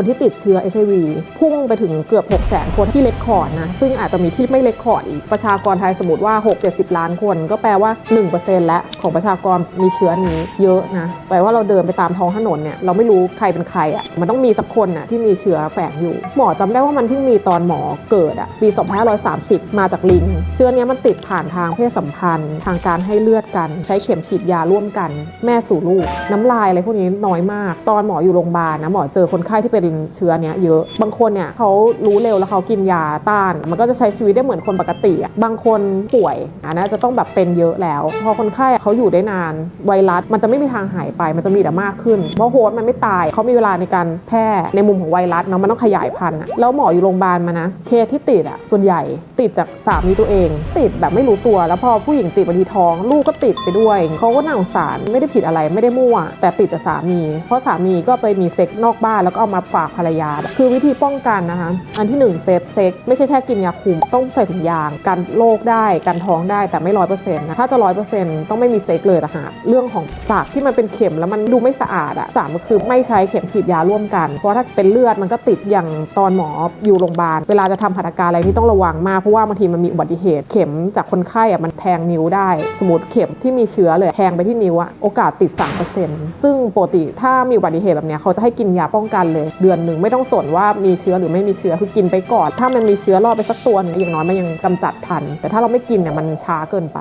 คนที่ติดเชื้อ HIV พุ่งไปถึงเกือบ 6 0 0 0 0 คนที่เล็กคอร์ดนะ ซึ่งอาจจะมีที่ไม่เล็กคอร์ดอีก ประชากรไทยสมมติว่า 6-70 ล้านคน ก็แปลว่า 1%แล้วของประชากรมีเชื้อนี้เยอะนะ แปลว่าเราเดินไปตามท้องถนนเนี่ย เราไม่รู้ใครเป็นใครอะ่ะ มันต้องมีสักคนน่ะที่มีเชื้อแฝงอยู่ หมอจำได้ว่ามันเพิ่งมีตอนหมอเกิดอะ่ะ ปี 2530 มาจากลิง เชื้อนี้มันติดผ่านทางเพศสัมพันธ์ ทางการให้เลือดกัน ใช้เข็มฉีดยาร่วมกัน แม่สู่ลูก น้ำลายอะไรพวกนี้น้อยมาก ตอนหมออยู่โรงพยาบาลนะ หมอเจอคนไข้ที่เป็นเชื้อเนี้ยเยอะ บางคนเนี่ยเขารู้เร็วแล้วเขากินยาต้าน มันก็จะใช้ชีวิตได้เหมือนคนปกติบางคนป่วยอันนั้นจะต้องแบบเป็นเยอะแล้ว พอคนไข้เขาอยู่ได้นานไวรัสมันจะไม่มีทางหายไป มันจะมีแต่มากขึ้น เพราะโฮสต์มันไม่ตายเขามีเวลาในการแพร่ในมุมของไวรัสเนาะมันต้องขยายพันธุ์แล้วหมออยู่โรงพยาบาลมานะเคสที่ติดอะส่วนใหญ่ติดจากสามีตัวเอง ติดแบบไม่รู้ตัว แล้วพอผู้หญิงติดบางทีท้อง ลูกก็ติดไปด้วยเขาก็น่าสงสารไม่ได้ผิดอะไรไม่ได้มั่ว แต่ติดจากสามี เพราะสามีก็ไปมีเซ็กนอกบ้านแล้วก็เอามาฝากภรรยา คือวิธีป้องกันนะคะ อันที่หนึ่งเซฟเซ็กไม่ใช่แค่กินยาคุม ต้องใส่ถุงยางกันโรคได้กันท้องได้แต่ไม่ร้อยเปอร์เซ็นต์นะถ้าจะร้อยเปอร์เซ็นต์ต้องไม่มีเซ็กเลยนะคะเรื่องของสากที่มันเป็นเข็มแล้วมันดูไม่สะอาดอะสามก็คือไม่ใช้เข็มฉีดยาร่วมกัน เพราะถ้าเป็นเลือดมันก็ติดอย่างตอนหมออยู่โรงพยาบาลเวลาจะทำหัตถการอะไรนี่ต้องระวังมากเพราะว่าบางทีมันมีอุบัติเหตุเข็มจากคนไข้อะมันแทงนิ้วได้ สมมติเข็มที่มีเชื้อเลยแทงไปที่นิ้วอะโอกาสติด 3%ซึ่งปกติถ้ามีอุบัติเหตุแบบเนี้ยเขาจะให้กินยาป้องกันเลยเดือนหนึ่งไม่ต้องสนว่ามีเชื้อหรือไม่มีเชื้อคือกินไปก่อน ถ้ามันมีเชื้อรอดไปสักตัวหนึงอย่างน้อยมันยังกำจัดทัน แต่ถ้าเราไม่กินเนี่ยมันช้าเกินไป